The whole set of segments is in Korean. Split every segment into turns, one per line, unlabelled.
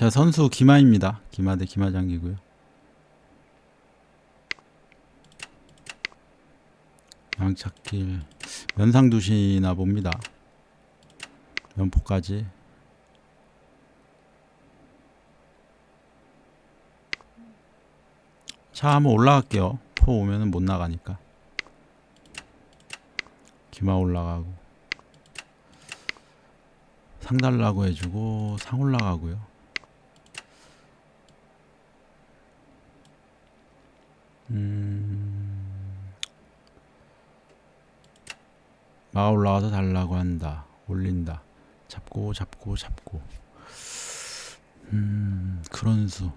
제 선수 기마입니다. 기마 대 기마장기고요. 양착길 면상 두시나 봅니다. 면포까지 차 한번 올라갈게요. 포 오면은 못 나가니까. 기마 올라가고 상 달라고 해주고 상 올라가고요. 음, 마 올라가서 달라고 한다. 올린다. 잡고 잡고 잡고. 음, 그런 수.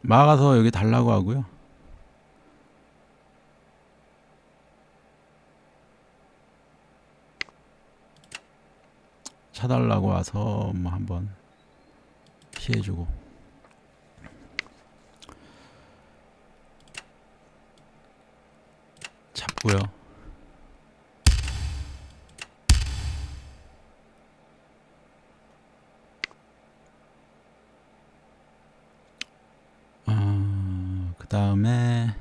막아서 여기 달라고 하고요. 차달라고 와서 뭐 한번 피해주고 잡고요. 어, 그 다음에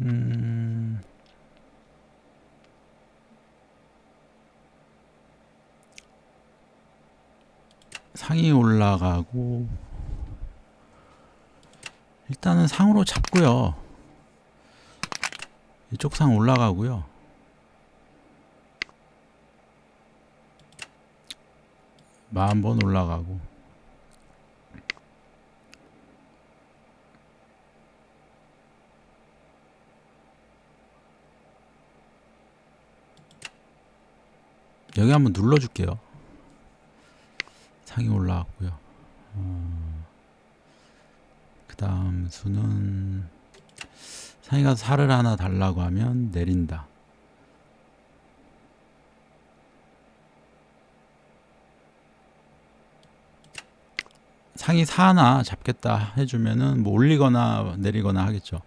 음. 상이 올라가고 일단은 상으로 잡고요. 이쪽 상 올라가고요. 마한 번 올라가고 여기 한번 눌러줄게요. 상이 올라왔고요. 어, 그 다음 수는 가서 살을 하나 달라고 하면 내린다. 상이 사 하나 잡겠다 해주면은 뭐 올리거나 내리거나 하겠죠.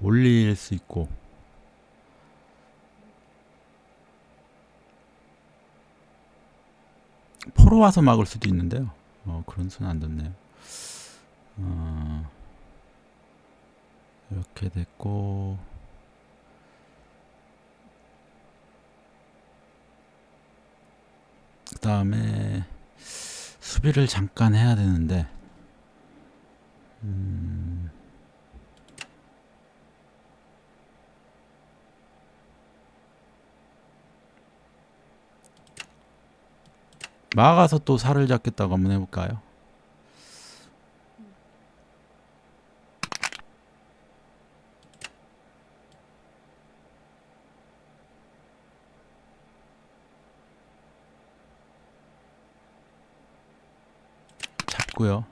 올릴 수 있고 포로 와서 막을 수도 있는데요. 어, 그런 수는 안 됐네요. 어, 이렇게 됐고 그 다음에 수비를 잠깐 해야 되는데 음, 막아서 또 살을 잡겠다고 한번 해볼까요? 잡고요.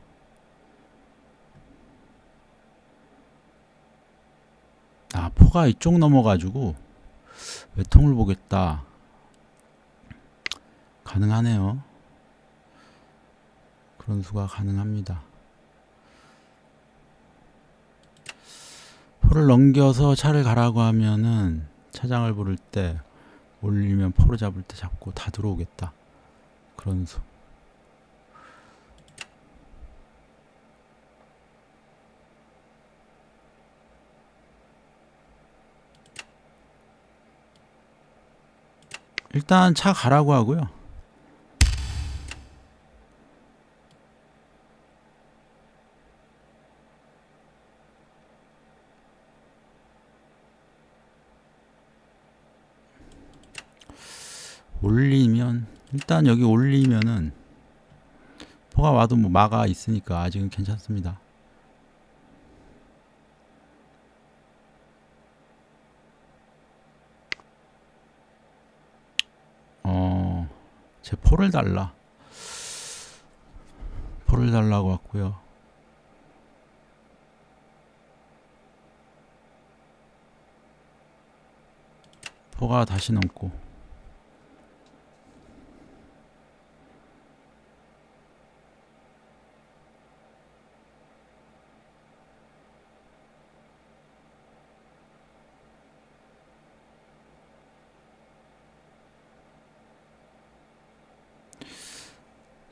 아, 포가 이쪽 넘어가지고 외통을 보겠다. 가능하네요. 그런 수가 가능합니다. 포를 넘겨서 차를 가라고 하면은 차장을 부를 때 올리면 포를 잡을 때 잡고 다 들어오겠다. 그런 수. 일단 차 가라고 하고요. 올리면 일단 여기 올리면은 포가 와도 뭐 마가 있으니까 아직은 괜찮습니다. 제 포를 달라. 포를 달라고 왔고요. 포가 다시 넘고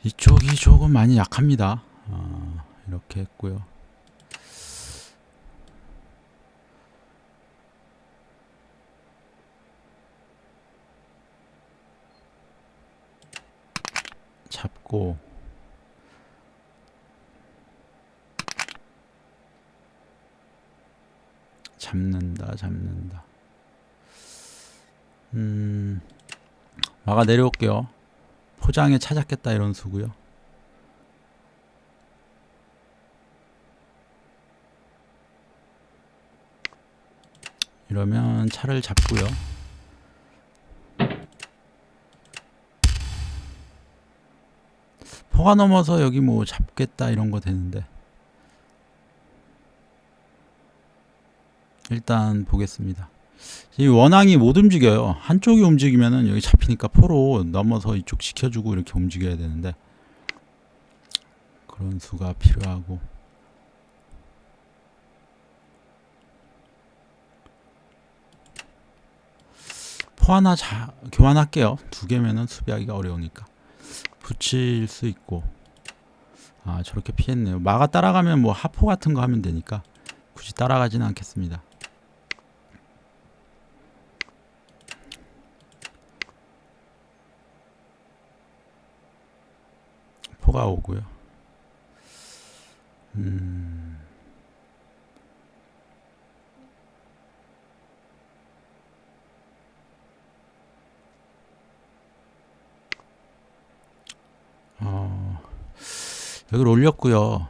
이쪽이 조금 많이 약합니다. 아, 이렇게 했고요. 잡고 잡는다 잡는다 음 막아 내려올게요 포장에 찾았겠다 이런 수고요 이러면 차를 잡고요 포가 넘어서 여기 뭐 잡겠다 이런 거 되는데 일단 보겠습니다. 이 원앙이 못 움직여요. 한쪽이 움직이면은 여기 잡히니까 포로 넘어서 이쪽 지켜주고 이렇게 움직여야 되는데 그런 수가 필요하고 포 하나 자, 교환할게요. 두 개면은 수비하기가 어려우니까 붙일 수 있고 아 저렇게 피했네요. 마가 따라가면 뭐 하포 같은 거 하면 되니까 굳이 따라가지는 않겠습니다. 포가 오고요. 음. 여기를 올렸고요.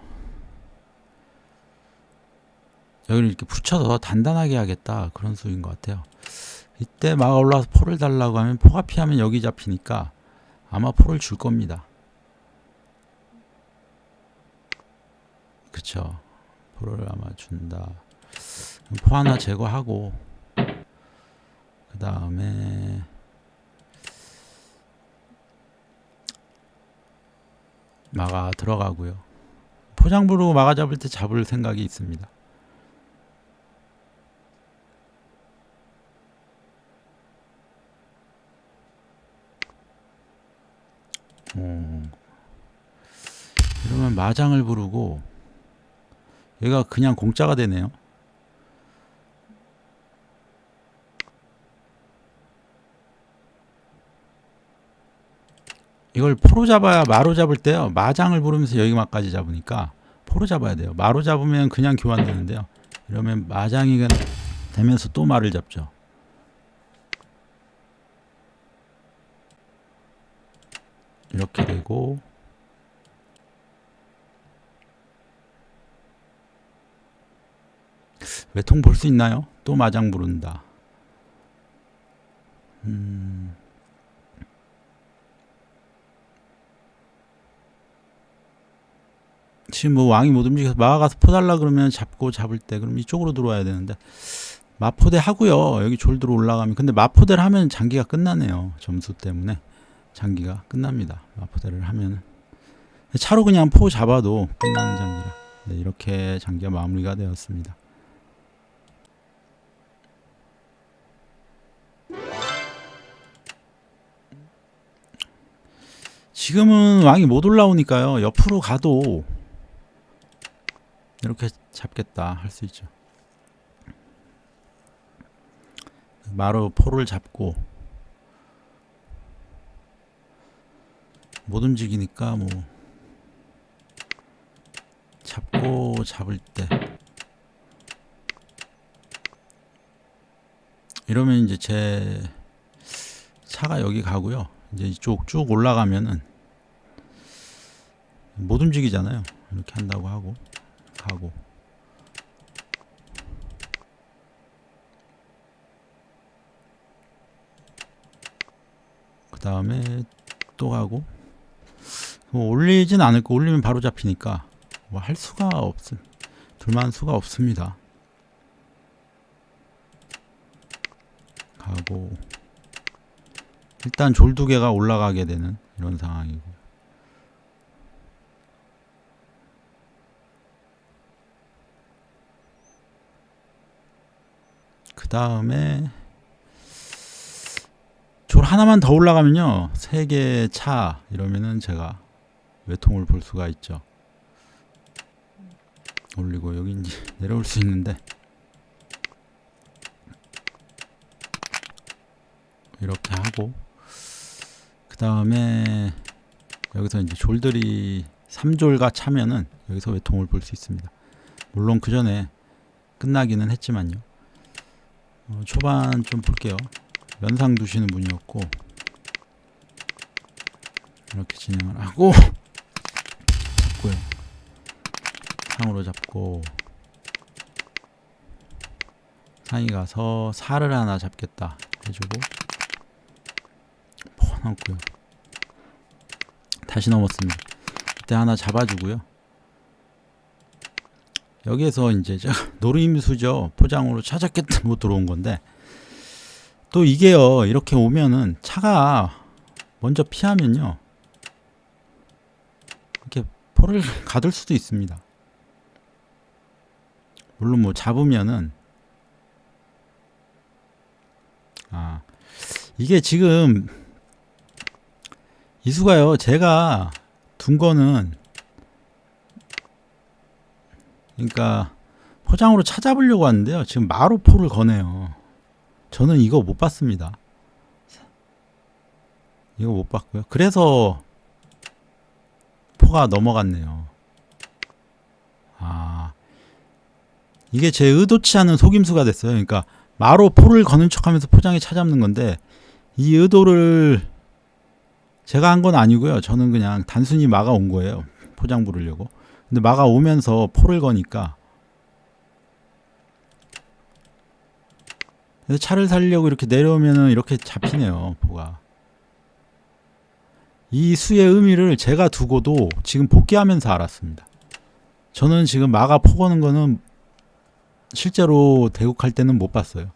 여기를 이렇게 붙여서 단단하게 하겠다 그런 수인 것 같아요. 이때 막 올라와서 포를 달라고 하면 포가 피하면 여기 잡히니까 아마 포를 줄 겁니다. 그쵸. 포를 아마 준다. 포 하나 제거하고 그 다음에 마가 들어가고요. 포장부로 마가 잡을 때 잡을 생각이 있습니다. 어, 이러면 마장을 부르고 얘가 그냥 공짜가 되네요. 이걸 포로 잡아야 마로 잡을 때요. 마장을 부르면서 여기만까지 잡으니까 포로 잡아야 돼요. 마로 잡으면 그냥 교환되는데요. 이러면 마장이 되면서 또 마를 잡죠. 이렇게 되고 외통 볼 수 있나요? 또 마장 부른다. 음. 지금 뭐 왕이 못 움직여서 마가서 포달라 그러면 잡고 잡을 때 그럼 이쪽으로 들어와야 되는데 마포대 하고요. 여기 졸드로 올라가면 근데 마포대를 하면 장기가 끝나네요. 점수 때문에 장기가 끝납니다. 마포대를 하면 차로 그냥 포 잡아도 끝나는 장기라 네, 이렇게 장기가 마무리가 되었습니다. 지금은 왕이 못 올라오니까요. 옆으로 가도 이렇게 잡겠다 할 수 있죠. 마로 포를 잡고 못 움직이니까 뭐 잡고 잡을 때 이러면 이제 제 차가 여기 가고요. 이제 이쪽 쭉 올라가면은 못 움직이잖아요. 이렇게 한다고 하고 가고. 그 다음에 또 가고. 뭐 올리진 않을 거 올리면 바로 잡히니까 뭐 할 수가 없음 둘만 수가 없습니다. 가고. 일단 졸두개가 올라가게 되는 이런 상황이고 그 다음에 졸 하나만 더 올라가면요 세 개 차 이러면은 제가 외통을 볼 수가 있죠. 올리고 여기 이제 내려올 수 있는데 이렇게 하고 그 다음에 여기서 이제 졸들이 3졸가 차면은 여기서 외통을 볼 수 있습니다. 물론 그 전에 끝나기는 했지만요. 어, 초반 좀 볼게요. 면상 두시는 분이었고 이렇게 진행을 하고 잡고요. 상으로 잡고 상이 가서 살을 하나 잡겠다 해주고 퍼 넣고요. 다시 넘었습니다. 이때 하나 잡아주고요. 여기에서 이제 제가 노루임수죠 포장으로 찾았겠다 못 들어온 건데 또 이게요 이렇게 오면은 차가 먼저 피하면요 이렇게 포를 가둘 수도 있습니다. 물론 뭐 잡으면은 아 이게 지금 이수가요 제가 둔 거는 그러니까 포장으로 찾아보려고 하는데요. 지금 마루포를 거네요. 저는 이거 못 봤습니다. 이거 못 봤고요. 그래서 포가 넘어갔네요. 아 이게 제 의도치 않은 속임수가 됐어요. 그러니까 마로 포를 거는 척하면서 포장에 찾아잡는 건데 이 의도를 제가 한 건 아니고요. 저는 그냥 단순히 막아 온 거예요. 포장 부르려고. 근데 막아 오면서 포를 거니까 그래서 차를 살려고 이렇게 내려오면은 이렇게 잡히네요. 포가. 이 수의 의미를 제가 두고도 지금 복귀하면서 알았습니다. 저는 지금 막아 포 거는 거는 실제로 대국할 때는 못 봤어요.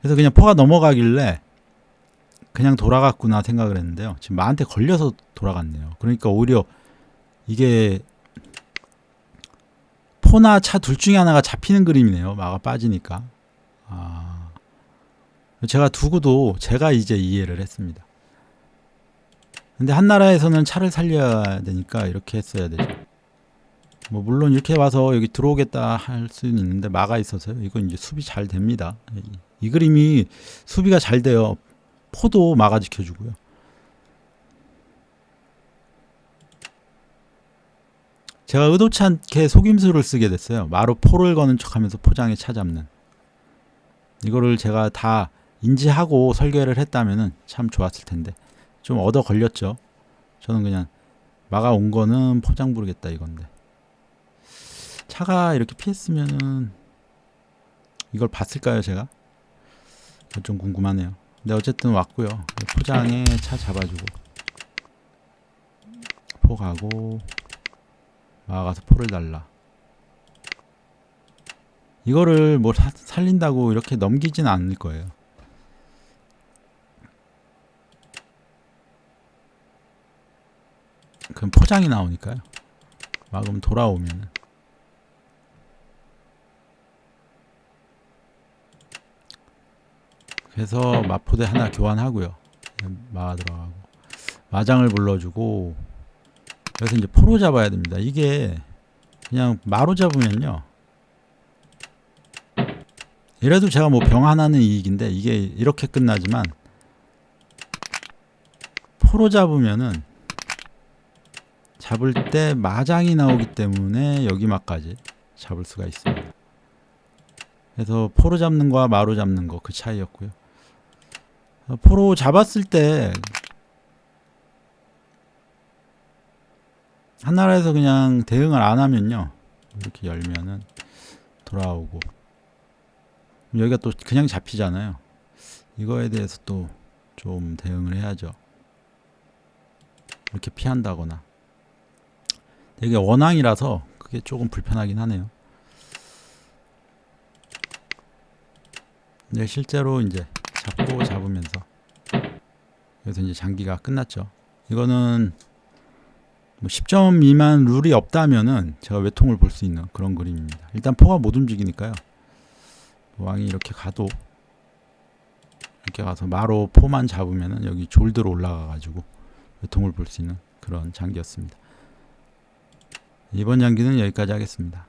그래서 그냥 포가 넘어가길래 그냥 돌아갔구나 생각을 했는데요. 지금 마한테 걸려서 돌아갔네요. 그러니까 오히려 이게 포나 차 둘 중에 하나가 잡히는 그림이네요. 마가 빠지니까. 아. 제가 두고도 제가 이제 이해를 했습니다. 근데 한 나라에서는 차를 살려야 되니까 이렇게 했어야 되죠. 뭐 물론 이렇게 와서 여기 들어오겠다 할 수는 있는데 마가 있어서요. 이건 이제 수비 잘 됩니다. 이, 이 그림이 수비가 잘 돼요. 포도 막아 지켜주고요. 제가 의도치 않게 속임수를 쓰게 됐어요. 마루 포를 거는 척하면서 포장에 차잡는. 이거를 제가 다 인지하고 설계를 했다면은 참 좋았을 텐데 좀 얻어 걸렸죠. 저는 그냥 막아 온 거는 포장 부르겠다 이건데 차가 이렇게 피했으면은 이걸 봤을까요 제가? 좀 궁금하네요. 근데 어쨌든 왔고요. 포장에 차 잡아주고 포 가고 막아가서 포를 달라. 이거를 뭐 사- 살린다고 이렇게 넘기진 않을 거예요. 그럼 포장이 나오니까요. 막으면 돌아오면은. 그래서 마포대 하나 교환하고요. 마 들어가고 마장을 불러주고 여기서 이제 포로 잡아야 됩니다. 이게 그냥 마로 잡으면요. 이래도 제가 뭐 병 하나는 이익인데 이게 이렇게 끝나지만 포로 잡으면은 잡을 때 마장이 나오기 때문에 여기 막까지 잡을 수가 있습니다. 그래서 포로 잡는 거와 마로 잡는 거 그 차이였고요. 어, 포로 잡았을 때 한 나라에서 그냥 대응을 안 하면요. 이렇게 열면은 돌아오고. 여기가 또 그냥 잡히잖아요. 이거에 대해서 또 좀 대응을 해야죠. 이렇게 피한다거나. 되게 원앙이라서 그게 조금 불편하긴 하네요. 근데 실제로 이제 잡고 잡으면서 그래서 이제 장기가 끝났죠. 이거는 뭐 10점 미만 룰이 없다면은 제가 외통을 볼 수 있는 그런 그림입니다. 일단 포가 못 움직이니까요. 왕이 이렇게 가도 이렇게 가서 마로 포만 잡으면은 여기 졸드로 올라가 가지고 외통을 볼 수 있는 그런 장기였습니다. 이번 장기는 여기까지 하겠습니다.